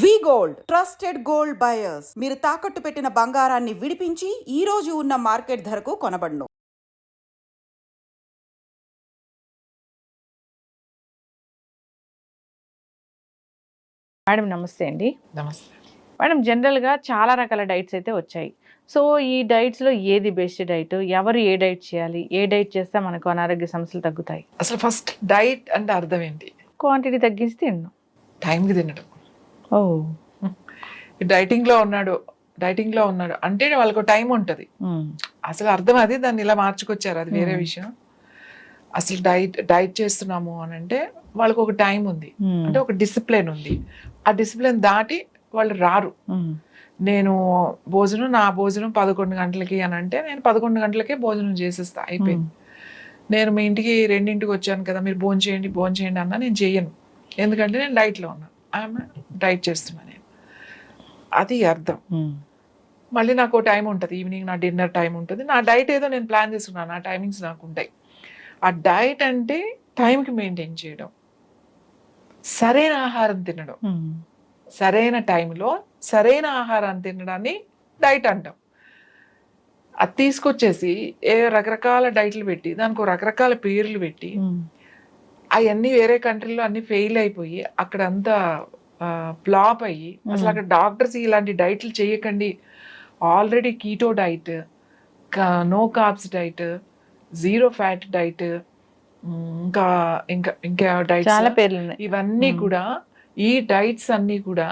V gold. Trusted gold buyers. మీరు తాకట్టు పెట్టిన బంగారాన్ని విడిపించి ఈ రోజు ఉన్న మార్కెట్ ధరకు కొనబడును. మేడం నమస్తే అండి. నమస్తే. మేడం జనరల్గా చాలా రకాల డైట్స్ అయితే వచ్చాయి. సో ఈ డైట్స్లో ఏది బెస్ట్ డైట్? ఎవరు ఏ డైట్ చేయాలి? ఏ డైట్ చేస్తే మనకు అనారోగ్య సమస్యలు తగ్గుతాయి? అసలు ఫస్ట్ డైట్ అంటే అర్థం ఏంటి? క్వాంటిటీ తగ్గించి తిన్నాం. టైంకి తినడం ఓ. డైటింగ్లో ఉన్నాడు డైటింగ్లో ఉన్నాడు. అంటే వాళ్ళకు టైం ఉంటది. అసలు అర్థం అది దాన్ని ఇలా మార్చుకొచ్చారు అది వేరే. విషయం. అసలు డైట్ డైట్ చేస్తున్నాము అని అంటే వాళ్ళకు ఒక టైం ఉంది. అంటే ఒక డిసిప్లిన్ ఉంది. ఆ డిసిప్లిన్ దాటి వాళ్ళు రారు. నేను భోజనం నా భోజనం పదకొండు గంటలకి అని అంటే నేను పదకొండు గంటలకే భోజనం చేసేస్తా అయిపోయింది. నేను మీ ఇంటికి రెండింటికి వచ్చాను కదా మీరు భోజనం చేయండి భోజనం చేయండి అన్నా నేను చెయ్యను ఎందుకంటే నేను డైట్లో ఉన్నాను ఆమె డైట్ చేస్తున్నాను నేను అది అర్థం. మళ్ళీ నాకు టైం ఉంటుంది. ఈవినింగ్ నా డిన్నర్ టైం ఉంటుంది. నా డైట్ ఏదో నేను ప్లాన్ చేసుకున్నాను నా టైమింగ్స్ నాకు ఉంటాయి. ఆ డైట్ అంటే టైంకి మెయింటైన్ చేయడం. సరైన ఆహారం తినడం. సరైన టైంలో సరైన ఆహారాన్ని తినడాన్ని డైట్ అంటాం. అది తీసుకొచ్చేసి ఏ రకరకాల డైట్లు పెట్టి దానికి రకరకాల పేర్లు పెట్టి అవన్నీ వేరే కంట్రీలో అన్ని ఫెయిల్ అయిపోయి అక్కడ అంతా ఫ్లాప్ అయ్యి అసలు అక్కడ డాక్టర్స్ ఇలాంటి డైట్లు చేయకండి. Already keto diet no carbs diet zero fat diet ఇంకా ఇంకా ఇంకా చాలా డైట్స్ పేర్లు ఇవన్నీ. కూడా ఈ డైట్స్ అన్నీ కూడా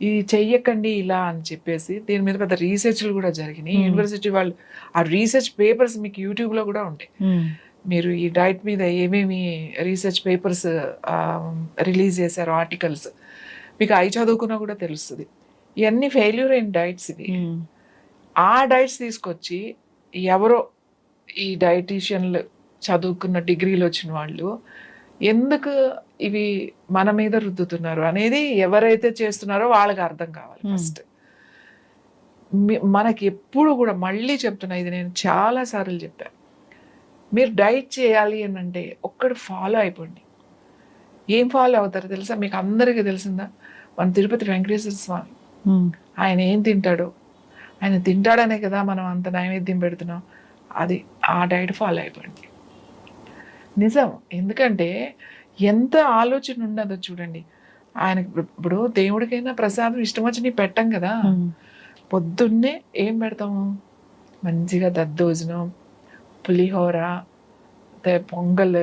ఇది చెయ్యకండి ఇలా అని చెప్పేసి దీని మీద పెద్ద రీసెర్చ్లు కూడా జరిగినాయి. యూనివర్సిటీ వాళ్ళు ఆ రీసెర్చ్ పేపర్స్ మీకు యూట్యూబ్లో కూడా ఉంటాయి. మీరు ఈ డైట్ మీద ఏమేమి రీసెర్చ్ పేపర్స్ రిలీజ్ చేశారు ఆర్టికల్స్ మీకు అవి చదువుకున్నా కూడా తెలుస్తుంది. ఇవన్నీ ఫెయిల్యూర్ అయిన డైట్స్ ఇవి. ఆ డైట్స్ తీసుకొచ్చి ఎవరో ఈ డైటీషియన్లు చదువుకున్న డిగ్రీలు వచ్చిన వాళ్ళు ఎందుకు ఇవి మన మీద రుద్దుతున్నారు అనేది ఎవరైతే చేస్తున్నారో వాళ్ళకి అర్థం కావాలి. ఫస్ట్. మనకి ఎప్పుడు కూడా మళ్ళీ చెప్తున్నా ఇది నేను చాలా సార్లు చెప్పాను మీరు డైట్ చేయాలి అని అంటే ఒక్కడు ఫాలో అయిపోండి. ఏం ఫాలో అవుతారో తెలుసా? మీకు అందరికీ తెలిసిందా? మన తిరుపతి వెంకటేశ్వర స్వామి. ఆయన ఏం తింటాడో? ఆయన తింటాడనే కదా మనం అంత నైవేద్యం పెడుతున్నాం. అది ఆ డైట్ ఫాలో అయిపోండి. నిజం. ఎందుకంటే ఎంత ఆలోచన ఉన్నదో చూడండి. ఆయన ఇప్పుడు దేవుడికైనా ప్రసాదం ఇష్టం వచ్చి నీ పెట్టం కదా. పొద్దున్నే ఏం పెడతాము? మంచిగా దద్దోజనం పులిహోర పొంగల్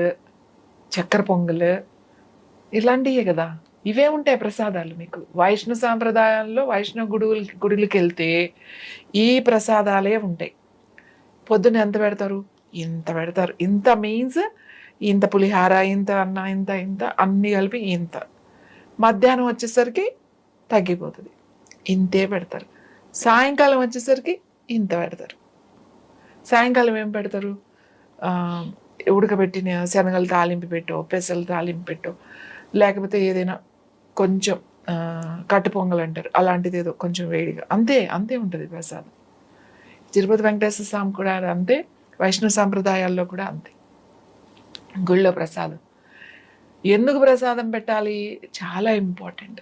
చక్కెర పొంగల్ ఇలాంటివే కదా. ఇవే ఉంటాయి ప్రసాదాలు మీకు. వైష్ణవ సాంప్రదాయాల్లో వైష్ణవ గుడులు గుడులకి వెళ్తే ఈ ప్రసాదాలే ఉంటాయి. పొద్దున్న ఎంత పెడతారు? ఇంత పెడతారు. ఇంత మీన్స్ ఇంత పులిహార ఇంత అన్న ఇంత ఇంత అన్ని కలిపి ఇంత. మధ్యాహ్నం వచ్చేసరికి తగ్గిపోతుంది. ఇంతే పెడతారు. సాయంకాలం వచ్చేసరికి ఇంత పెడతారు. సాయంకాలం ఏం పెడతారు? ఉడకబెట్టిన శనగలు తాలింపు పెట్టో పెసలు తాలింపు పెట్టో లేకపోతే ఏదైనా కొంచెం కట్టు పొంగల్ అంటారు. అలాంటిది ఏదో కొంచెం వేడిగా. అంతే అంతే ఉంటుంది ప్రసాదం. తిరుపతి వెంకటేశ్వర స్వామి కూడా అంతే వైష్ణవ సాంప్రదాయాల్లో కూడా అంతే. గుళ్ళో ప్రసాదం. ఎందుకు ప్రసాదం పెట్టాలి? చాలా ఇంపార్టెంట్.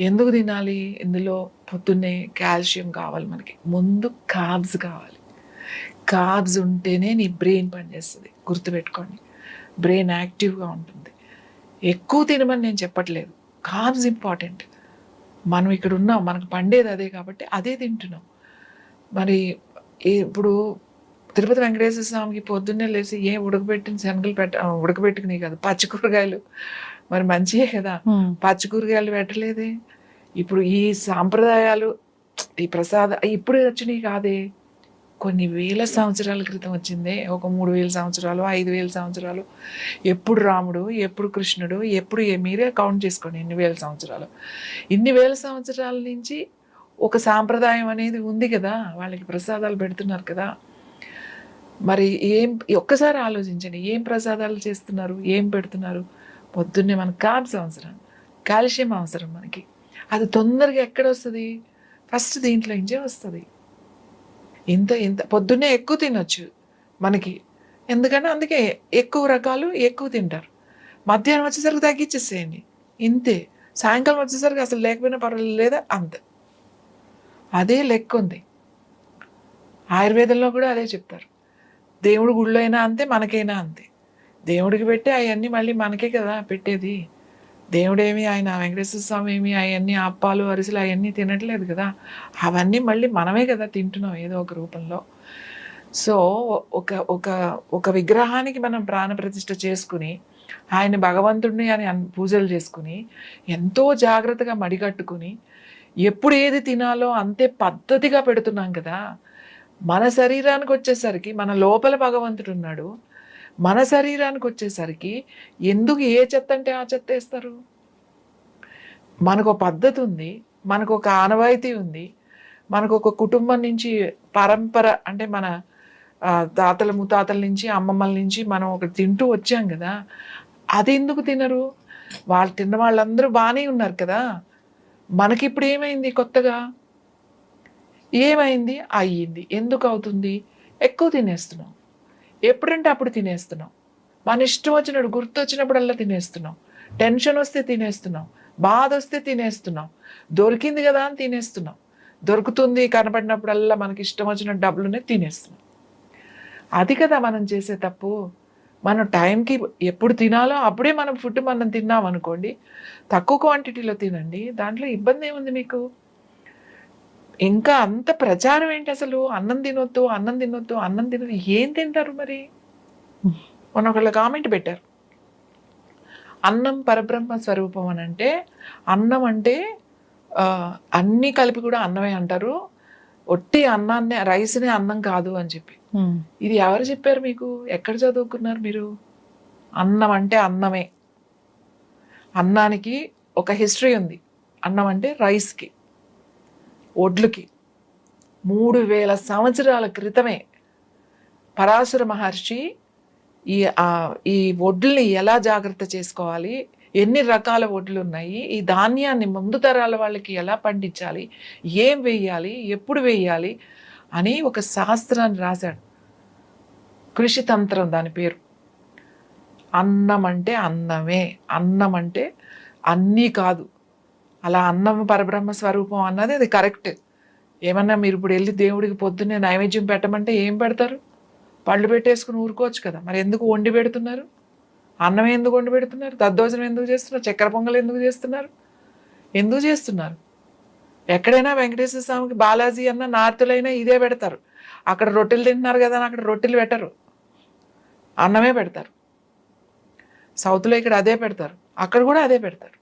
ఎందుకు తినాలి? ఇందులో పొద్దున్నే కాల్షియం కావాలి మనకి. ముందు కార్బ్స్ కావాలి. కార్బ్స్ ఉంటేనే నీ బ్రెయిన్ పనిచేస్తుంది. గుర్తుపెట్టుకోండి. బ్రెయిన్ యాక్టివ్గా ఉంటుంది. ఎక్కువ తినమని నేను చెప్పట్లేదు. Carbs important. మనం ఇక్కడ ఉన్నాం మనకు పండేది అదే కాబట్టి అదే తింటున్నాం. మరి ఇప్పుడు తిరుపతి వెంకటేశ్వర స్వామికి పొద్దున్నే లేచి ఏ ఉడకబెట్టిన శనగలు పెట్ట ఉడకబెట్టుకుని కాదు పచ్చి కూరగాయలు. మరి మంచియే కదా. పచ్చి కూరగాయలు పెట్టలేదే. ఇప్పుడు ఈ సాంప్రదాయాలు ఈ ప్రసాద ఇప్పుడు వచ్చినాయి కాదే. కొన్ని వేల సంవత్సరాల క్రితం వచ్చిందే. ఒక మూడు వేల సంవత్సరాలు ఐదు వేల సంవత్సరాలు. ఎప్పుడు రాముడు ఎప్పుడు కృష్ణుడు ఎప్పుడు ఏ- మీరే కౌంట్ చేసుకోండి ఎన్ని వేల సంవత్సరాలు. ఇన్ని వేల సంవత్సరాల నుంచి ఒక సాంప్రదాయం అనేది ఉంది కదా. వాళ్ళకి ప్రసాదాలు పెడుతున్నారు కదా. మరి ఏం ఒక్కసారి ఆలోచించండి. ఏం ప్రసాదాలు చేస్తున్నారు? ఏం పెడుతున్నారు? పొద్దున్నే మనకు కార్బ్స్ అవసరం. కాల్షియం అవసరం మనకి. అది తొందరగా ఎక్కడ వస్తుంది? ఫస్ట్ దీంట్లో నుంచే వస్తుంది. ఇంత ఇంత పొద్దున్నే ఎక్కువ తినొచ్చు మనకి. ఎందుకంటే అందుకే ఎక్కువ రకాలు ఎక్కువ తింటారు. మధ్యాహ్నం వచ్చేసరికి తగ్గించేసేయండి ఇంతే. సాయంకాలం వచ్చేసరికి అసలు లేకపోయినా పర్వాలేదు లేదా అంతే. అదే లెక్క ఉంది. ఆయుర్వేదంలో కూడా అదే చెప్తారు. దేవుడి గుళ్ళో అయినా అంతే మనకైనా అంతే. దేవుడికి పెట్టి అవన్నీ మళ్ళీ మనకే కదా పెట్టేది. దేవుడేమి ఆయన వెంకటేశ్వర స్వామి ఏమి అవన్నీ అప్పాలు అరిసెలు అవన్నీ తినట్లేదు కదా. అవన్నీ మళ్ళీ మనమే కదా తింటున్నాం ఏదో ఒక రూపంలో. సో ఒక ఒక ఒక విగ్రహానికి మనం ప్రాణప్రతిష్ఠ చేసుకుని ఆయన భగవంతుడిని అని పూజలు చేసుకుని ఎంతో జాగ్రత్తగా మడిగట్టుకుని ఎప్పుడు ఏది తినాలో అంతే పద్ధతిగా పెడుతున్నాం కదా. మన శరీరానికి వచ్చేసరికి మన లోపల భగవంతుడు ఉన్నాడు. మన శరీరానికి వచ్చేసరికి ఎందుకు ఏ చెత్త అంటే ఆ చెత్త వేస్తారు? మనకు ఒక పద్ధతి ఉంది మనకు ఒక ఆనవాయితీ ఉంది మనకు ఒక కుటుంబం నుంచి పరంపర అంటే మన తాతల ముత్తాతల నుంచి అమ్మమ్మల నుంచి మనం ఒకటి తింటూ వచ్చాం కదా అది ఎందుకు తినరు? వాళ్ళు తిన్న వాళ్ళందరూ బాగానే ఉన్నారు కదా మనకి ఇప్పుడు ఏమైంది కొత్తగా? ఏమైంది? అయ్యింది. ఎందుకు అవుతుంది? ఎక్కువ తినేస్తున్నాం. ఎప్పుడంటే అప్పుడు తినేస్తున్నాం. మన ఇష్టం వచ్చినప్పుడు గుర్తు వచ్చినప్పుడల్లా తినేస్తున్నాం. టెన్షన్ వస్తే తినేస్తున్నాం. బాధ వస్తే తినేస్తున్నాం. దొరికింది కదా అని తినేస్తున్నాం. దొరుకుతుంది కనపడినప్పుడల్లా మనకి ఇష్టం వచ్చిన డబ్బులునే తినేస్తున్నాం. అది కదా మనం చేసే తప్పు. మనం టైంకి ఎప్పుడు తినాలో అప్పుడే మనం ఫుడ్ మనం తిన్నాం అనుకోండి తక్కువ క్వాంటిటీలో తినండి దాంట్లో ఇబ్బంది ఏముంది మీకు? ఇంకా అంత ప్రచారం ఏంటి అసలు? అన్నం తినొద్దు అన్నం తినొద్దు అన్నం తినొద్దు ఏం తింటారు మరి? మొన్న ఒకళ్ళ కామెంట్ పెట్టారు. అన్నం పరబ్రహ్మ స్వరూపం అని అంటే అన్నం అంటే అన్నీ కలిపి కూడా అన్నమే అంటారు. ఒట్టి అన్నాన్ని రైస్నే అన్నం కాదు అని చెప్పి. ఇది ఎవరు చెప్పారు మీకు? ఎక్కడ చదువుకున్నారు మీరు? అన్నం అంటే అన్నమే. అన్నానికి ఒక హిస్టరీ ఉంది. అన్నం అంటే రైస్కి. ఒడ్లుకి. మూడు వేల సంవత్సరాల క్రితమే పరాశుర మహర్షి ఈ ఈ ఒడ్లని ఎలా జాగ్రత్త చేసుకోవాలి? ఎన్ని రకాల ఒడ్లు ఉన్నాయి ఈ ధాన్యాన్ని ముందు తరాల వాళ్ళకి ఎలా పండించాలి? ఏం వేయాలి? ఎప్పుడు వేయాలి? అని ఒక శాస్త్రాన్ని రాశాడు. కృషి తంత్రం దాని పేరు. అన్నం అంటే అన్నమే. అన్నం అంటే అన్నీ కాదు. అలా అన్నం పరబ్రహ్మ స్వరూపం అన్నది అది కరెక్ట్. ఏమన్నా మీరు ఇప్పుడు వెళ్ళి దేవుడికి పొద్దున్నే నైవేద్యం పెట్టమంటే ఏం పెడతారు? పళ్ళు పెట్టేసుకుని ఊరుకోవచ్చు కదా. మరి ఎందుకు వండి పెడుతున్నారు? అన్నం ఎందుకు వండి పెడుతున్నారు? దద్దోజనం ఎందుకు చేస్తున్నారు? చక్కెర పొంగలు ఎందుకు చేస్తున్నారు? ఎందుకు చేస్తున్నారు? ఎక్కడైనా వెంకటేశ్వర స్వామికి బాలాజీ అన్న నార్తులైనా ఇదే పెడతారు. అక్కడ రొట్టెలు తింటున్నారు కదా అని అక్కడ రొట్టెలు పెట్టరు. అన్నమే పెడతారు. సౌత్లో ఇక్కడ అదే పెడతారు. అక్కడ కూడా అదే పెడతారు.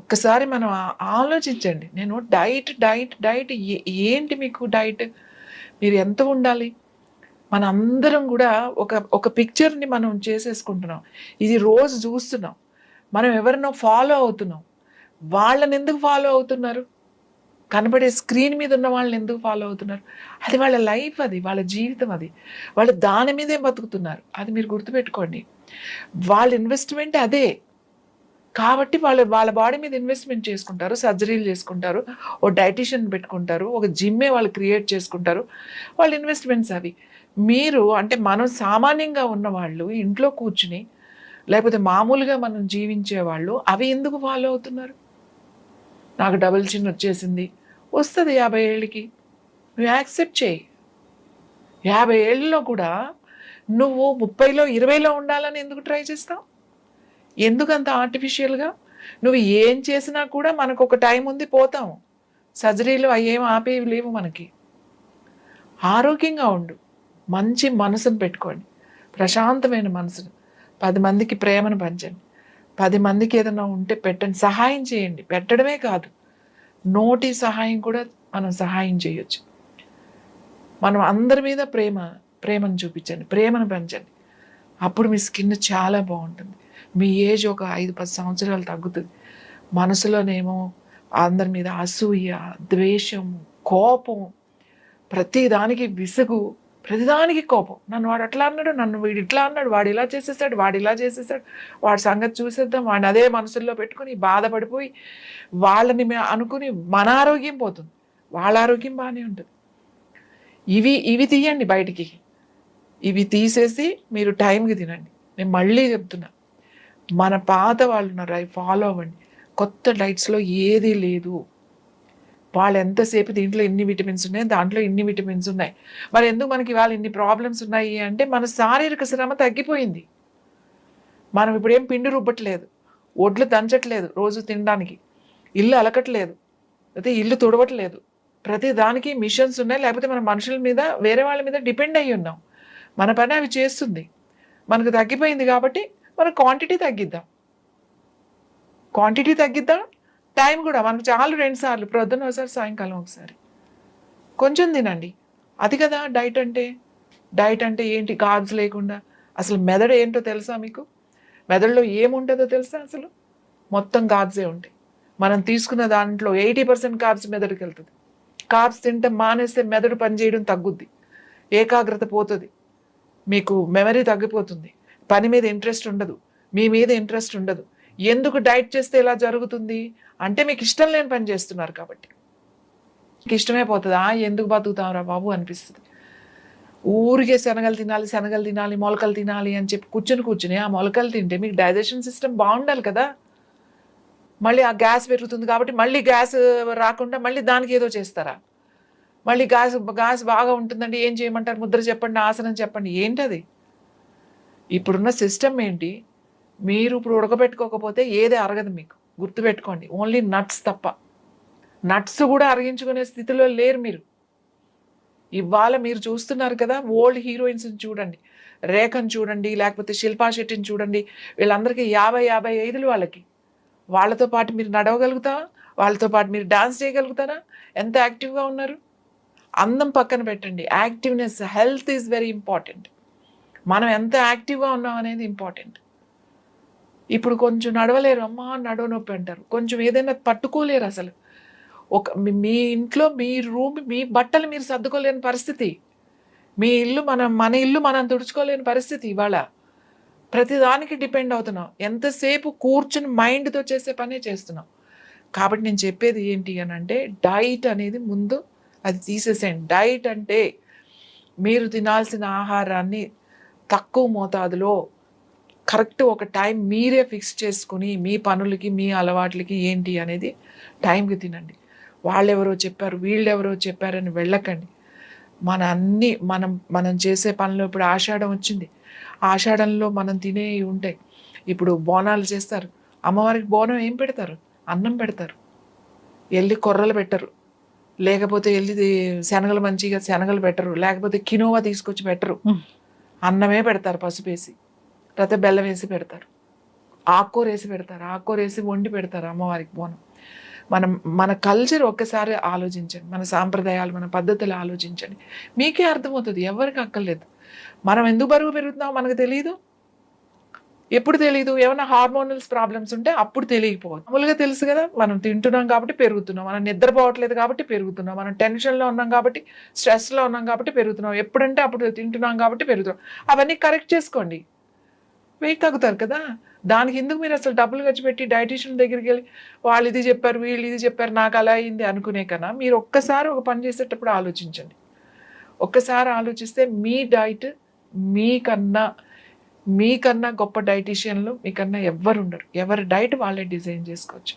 ఒక్కసారి మనం ఆలోచించండి. నేను డైట్ డైట్ డైట్ ఏ- ఏంటి మీకు డైట్? మీరు ఎంత ఉండాలి? మన అందరం కూడా ఒక ఒక పిక్చర్ని మనం చేసేసుకుంటున్నాం. ఇది రోజు చూస్తున్నాం. మనం ఎవరినో ఫాలో అవుతున్నాం. వాళ్ళని ఎందుకు ఫాలో అవుతున్నారు? కనబడే స్క్రీన్ మీద ఉన్న వాళ్ళని ఎందుకు ఫాలో అవుతున్నారు? అది వాళ్ళ లైఫ్ అది వాళ్ళ జీవితం అది. వాళ్ళు దాని మీదే బతుకుతున్నారు. అది మీరు గుర్తుపెట్టుకోండి. వాళ్ళ ఇన్వెస్ట్మెంట్ అదే. కాబట్టి వాళ్ళు వాళ్ళ బాడీ మీద ఇన్వెస్ట్మెంట్ చేసుకుంటారు సర్జరీలు చేసుకుంటారు ఓ డైటిషియన్ పెట్టుకుంటారు ఒక జిమ్మే వాళ్ళు క్రియేట్ చేసుకుంటారు వాళ్ళ ఇన్వెస్ట్మెంట్స్ అవి. మీరు అంటే మనం సామాన్యంగా ఉన్న వాళ్ళు ఇంట్లో కూర్చుని లేకపోతే మామూలుగా మనం జీవించే వాళ్ళు అవి ఎందుకు ఫాలో అవుతున్నారు? నాకు డబుల్ చిన్ వచ్చేసింది. వస్తుంది యాభై ఏళ్ళకి. నువ్వు యాక్సెప్ట్ చేయి. యాభై ఏళ్ళలో కూడా నువ్వు ముప్పైలో ఇరవైలో ఉండాలని ఎందుకు ట్రై చేస్తావు? ఎందుకంత ఆర్టిఫిషియల్గా నువ్వు ఏం చేసినా కూడా మనకు ఒక టైం ఉంది పోతాం. సర్జరీలు అయ్యేం ఆపేవి లేవు మనకి. ఆరోగ్యంగా ఉండు. మంచి మనసును పెట్టుకోండి. ప్రశాంతమైన మనసును. పది మందికి ప్రేమను పంచండి. పది మందికి ఏదైనా ఉంటే పెట్టండి. సహాయం చేయండి. పెట్టడమే కాదు. నోటి సహాయం కూడా మనం సహాయం చేయొచ్చు. మనం అందరి మీద ప్రేమ ప్రేమను చూపించండి. ప్రేమను పెంచండి. అప్పుడు మీ స్కిన్ చాలా బాగుంటుంది. మీ ఏజ్ ఒక ఐదు పది సంవత్సరాలు తగ్గుతుంది. మనసులోనేమో అందరి మీద అసూయ ద్వేషం కోపం ప్రతిదానికి విసుగు ప్రతిదానికి కోపం. నన్ను వాడు అట్లా అన్నాడు నన్ను వీడు ఇట్లా అన్నాడు వాడు ఇలా చేసేసాడు వాడు ఇలా చేసేసాడు వాడి సంగతి చూసేద్దాం వాడిని అదే మనసుల్లో పెట్టుకుని బాధపడిపోయి వాళ్ళని అనుకుని మన ఆరోగ్యం పోతుంది. వాళ్ళ ఆరోగ్యం బాగానే ఉంటుంది. ఇవి ఇవి తీయండి బయటికి. ఇవి తీసేసి మీరు టైంకి తినండి. నేను మళ్ళీ చెప్తున్నా. మన పాత వాళ్ళు ఉన్నారు. అవి ఫాలో అవ్వండి. కొత్త డైట్స్లో ఏదీ లేదు. వాళ్ళు ఎంతసేపు దీంట్లో ఇన్ని విటమిన్స్ ఉన్నాయి దాంట్లో ఇన్ని విటమిన్స్ ఉన్నాయి. మరి ఎందుకు మనకి ఇవాళ ఇన్ని ప్రాబ్లమ్స్ ఉన్నాయి అంటే మన శారీరక శ్రమ తగ్గిపోయింది. మనం ఇప్పుడు ఏం పిండి రుబ్బట్లేదు ఒడ్లు దంచట్లేదు రోజు తినడానికి. ఇల్లు అలకట్లేదు అయితే ఇల్లు తుడవట్లేదు. ప్రతి దానికి మిషన్స్ ఉన్నాయి లేకపోతే మన మనుషుల మీద వేరే వాళ్ళ మీద డిపెండ్ అయ్యి ఉన్నాం. మన పని అవి చేస్తుంది. మనకు తగ్గిపోయింది కాబట్టి మనం క్వాంటిటీ తగ్గిద్దాం. క్వాంటిటీ తగ్గిద్దాం. టైం కూడా మనకు చాలు రెండు సార్లు ప్రొద్దున ఒకసారి సాయంకాలం ఒకసారి. కొంచెం తినండి. అది కదా డైట్ అంటే? డైట్ అంటే ఏంటి? కార్బ్స్ లేకుండా. అసలు మెదడు ఏంటో తెలుసా మీకు? మెదడులో ఏముంటుందో తెలుసా అసలు? మొత్తం కార్బ్సే ఉంటాయి. మనం తీసుకున్న దాంట్లో ఎయిటీ పర్సెంట్ కార్బ్స్ మెదడుకి వెళ్తుంది. కార్బ్స్ తింటే మానేస్తే మెదడు పనిచేయడం తగ్గుద్ది. ఏకాగ్రత పోతుంది. మీకు మెమరీ తగ్గిపోతుంది. పని మీద ఇంట్రెస్ట్ ఉండదు. మీ మీద ఇంట్రెస్ట్ ఉండదు. ఎందుకు డైట్ చేస్తే ఇలా జరుగుతుంది? అంటే మీకు ఇష్టం లేని పని చేస్తున్నారు కాబట్టి. మీకు ఇష్టమే పోతుందా. ఆ ఎందుకు బతుకుతావురా బాబు అనిపిస్తుంది. ఊరికే శనగలు తినాలి శనగలు తినాలి మొలకలు తినాలి అని చెప్పి కూర్చుని కూర్చుని ఆ మొలకలు తింటే మీకు డైజెషన్ సిస్టమ్ బాగుండాలి కదా. మళ్ళీ ఆ గ్యాస్ పెరుగుతుంది కాబట్టి మళ్ళీ గ్యాస్ రాకుండా మళ్ళీ దానికి ఏదో చేస్తారా? మళ్ళీ గ్యాస్ గ్యాస్ బాగా ఉంటుందండి ఏం చేయమంటారు? ముద్ర చెప్పండి ఆసనం చెప్పండి. ఏంటది? ఇప్పుడున్న సిస్టమ్ ఏంటి? మీరు ఇప్పుడు ఉడకబెట్టుకోకపోతే ఏది అరగదు మీకు. గుర్తుపెట్టుకోండి. ఓన్లీ నట్స్ తప్ప. నట్స్ కూడా అరిగించుకునే స్థితిలో లేరు మీరు. ఇవాళ మీరు చూస్తున్నారు కదా ఓల్డ్ హీరోయిన్స్ని చూడండి. రేఖను చూడండి లేకపోతే శిల్పా శెట్టిని చూడండి. వీళ్ళందరికీ యాభై యాభై ఐదులు వాళ్ళకి. వాళ్ళతో పాటు మీరు నడవగలుగుతారా? వాళ్ళతో పాటు మీరు డాన్స్ చేయగలుగుతారా? ఎంత యాక్టివ్గా ఉన్నారు? అందం పక్కన పెట్టండి. Activeness health is very important. మనం ఎంత యాక్టివ్గా ఉన్నాం అనేది ఇంపార్టెంట్. ఇప్పుడు కొంచెం నడవలేరు. అమ్మా నడవ నొప్పి అంటారు. కొంచెం ఏదైనా పట్టుకోలేరు అసలు. ఒక మీ- మీ ఇంట్లో మీ రూమ్ మీ బట్టలు మీరు సర్దుకోలేని పరిస్థితి. మీ ఇల్లు మనం మన ఇల్లు మనం తుడుచుకోలేని పరిస్థితి ఇవాళ. ప్రతిదానికి డిపెండ్ అవుతున్నాం. ఎంతసేపు కూర్చుని మైండ్తో చేసే పనే చేస్తున్నాం. కాబట్టి నేను చెప్పేది ఏంటి అని అంటే డైట్ అనేది ముందు అది తీసేసేయండి. డైట్ అంటే మీరు తినాల్సిన ఆహారాన్ని తక్కువ మోతాదులో కరెక్ట్ ఒక టైం మీరే ఫిక్స్ చేసుకుని మీ పనులకి మీ అలవాట్లకి ఏంటి అనేది టైంకి తినండి. వాళ్ళెవరో చెప్పారు వీళ్ళెవరో చెప్పారని వెళ్ళకండి. మన అన్ని మనం మనం చేసే పనులు ఇప్పుడు ఆషాఢం వచ్చింది. ఆషాఢంలో మనం తినేవి ఉంటాయి. ఇప్పుడు బోనాలు చేస్తారు. అమ్మవారికి బోనం ఏం పెడతారు? అన్నం పెడతారు. వెళ్ళి కొర్రలు పెట్టరు. లేకపోతే వెళ్ళి శనగలు మంచిగా శనగలు పెట్టరు. లేకపోతే కినోవా తీసుకొచ్చి పెట్టరు. అన్నమే పెడతారు పసుపేసి లేకపోతే బెల్లం వేసి పెడతారు. ఆకుకూర వేసి పెడతారు ఆకుకూర వేసి వండి పెడతారు అమ్మవారికి బోనం. మనం మన కల్చర్ ఒక్కసారి ఆలోచించండి మన సాంప్రదాయాలు మన పద్ధతులు ఆలోచించండి. మీకే అర్థమవుతుంది ఎవరికి అక్కర్లేదు. మనం ఎందుకు బరువు పెరుగుతున్నామో మనకు తెలియదు ఎప్పుడు తెలియదు ఏమైనా హార్మోనల్స్ ప్రాబ్లమ్స్ ఉంటే అప్పుడు తెలియకపోవచ్చు మామూలుగా తెలుసు కదా మనం తింటున్నాం కాబట్టి పెరుగుతున్నాం. మనం నిద్రపోవట్లేదు కాబట్టి పెరుగుతున్నాం. మనం టెన్షన్లో ఉన్నాం కాబట్టి స్ట్రెస్లో ఉన్నాం కాబట్టి పెరుగుతున్నాం. ఎప్పుడంటే అప్పుడు తింటున్నాం కాబట్టి పెరుగుతున్నాం. అవన్నీ కరెక్ట్ చేసుకోండి. వెయిట్ తగ్గుతారు కదా. దానికి ఎందుకు మీరు అసలు డబ్బులు ఖర్చు పెట్టి డైటీషియన్ దగ్గరికి వెళ్ళి వాళ్ళు ఇది చెప్పారు వీళ్ళు ఇది చెప్పారు నాకు అలా అయింది అనుకునే కన్నా మీరు ఒక్కసారి ఒక పని చేసేటప్పుడు ఆలోచించండి. ఒక్కసారి ఆలోచిస్తే మీ డైట్ మీకన్నా మీకన్నా గొప్ప డైటీషియన్లు మీకన్నా ఎవ్వరు ఉండరు ఎవరి డైట్ వాళ్ళే డిజైన్ చేసుకోవచ్చు.